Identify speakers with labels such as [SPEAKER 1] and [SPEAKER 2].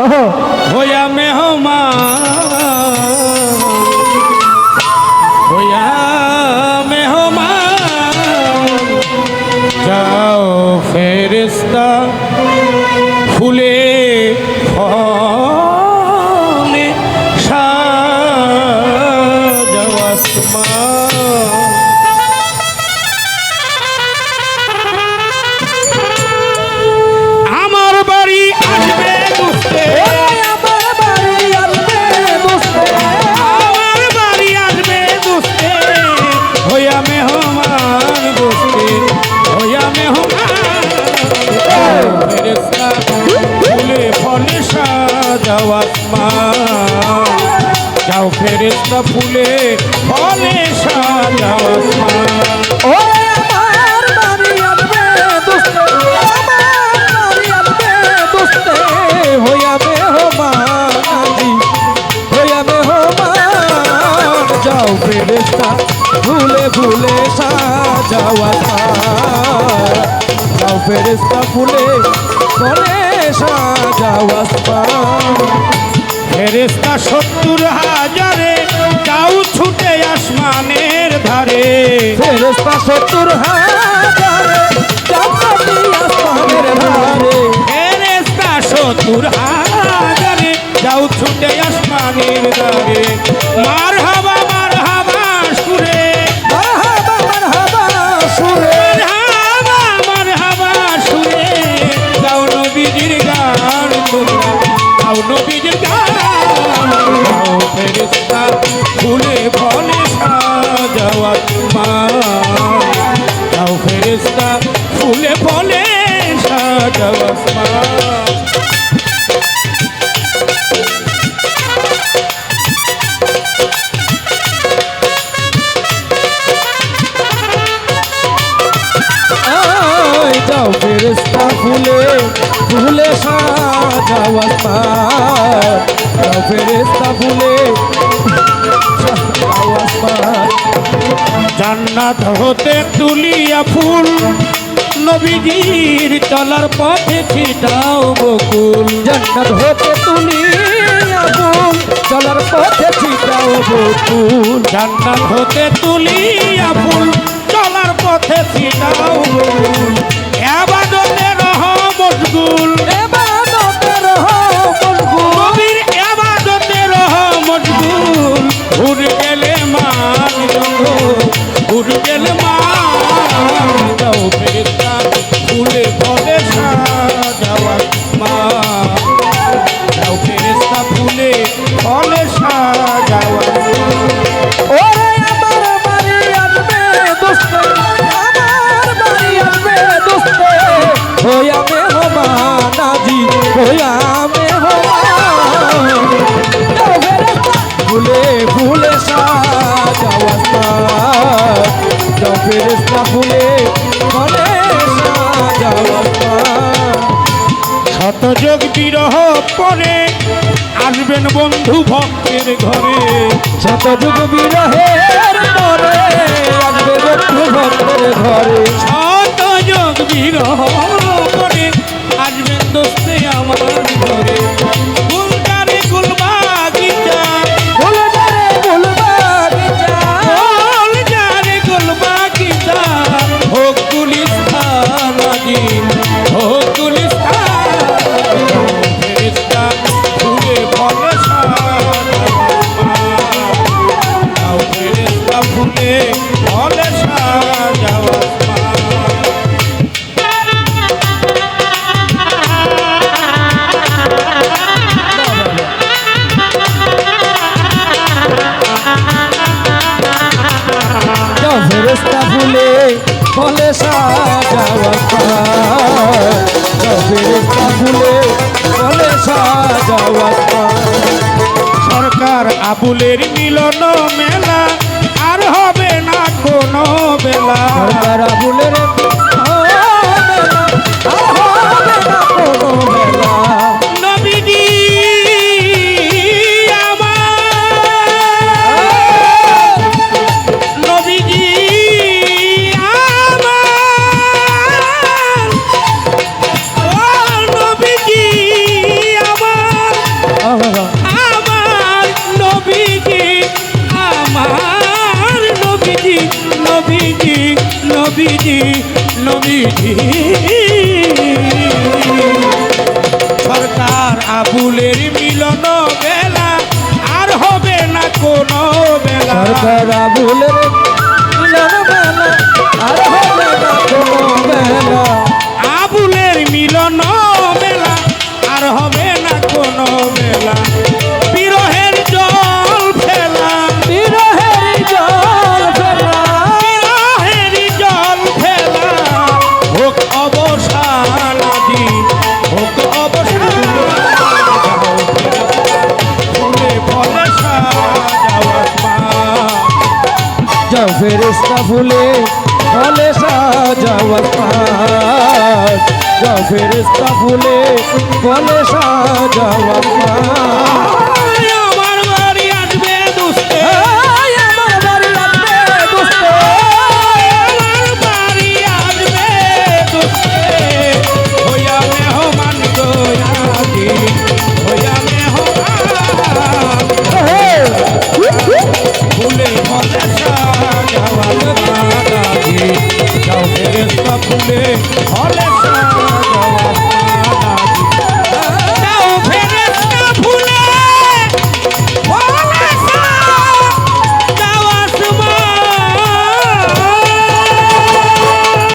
[SPEAKER 1] होया मेहमान হইয়াবে হোমানি হইয়াবে হোমান যাও ফেরেস্তা ভুলে ফেরেস্তা ফুলে বলে সাজাও আসমান
[SPEAKER 2] ফেরেস্তা সত্তর হাজারে
[SPEAKER 1] ফেরেস্তা সত্তর হাজারে, জান্নাতি আসমানের ধারে।
[SPEAKER 2] ফেরেস্তা সত্তর হাজারে, যাও ছুটে আসমানের ধারে। মার হাবা মার হাবা সুরে।
[SPEAKER 1] মারহাবা মারহাবা, সুরে।
[SPEAKER 2] মারহাবা মারহাবা, সুরে। যাও নবীজির গান তোমরা যাও নবীজির আসমান যাও
[SPEAKER 1] ফেরেস্তা ফুলে
[SPEAKER 2] জান্নাত হতে তুলিয়া ফুল নবীজির চলার পথে ছিটাও বকুল।
[SPEAKER 1] জন্নত হতে তুলি আগুন চলার পথে ছিটাও বকুল।
[SPEAKER 2] জান্নাত হতে তুলিয়া ফুল চলার পথে ছিটাও বকুল।
[SPEAKER 1] সাজাও যাও ফেরেস্তা ফুলে মনে সাজাও
[SPEAKER 2] শতযোগ বিরহ পরে আসবেন বন্ধু ভক্তের ঘরে।
[SPEAKER 1] শতযোগ বিরহের
[SPEAKER 2] সরকার আবুলের মিলন মেলা আর হবে না কোনো বেলা।
[SPEAKER 1] সরকার আবুলের
[SPEAKER 2] নবীজি নবীজি। সরকার আবুলের মিলন বেলা আর হবে না কোনো বেলা।
[SPEAKER 1] সরকার আবুলের মিলন বেলা, আর হবে না কোনো বেলা।
[SPEAKER 2] আবুলের মিলন বেলা আর হবে না কোনো বেলা।
[SPEAKER 1] ফেরিস্তা ভুলে ফলে সাজাওয়া ফেরিস্তা ভুলে ফলে সাজাওয়া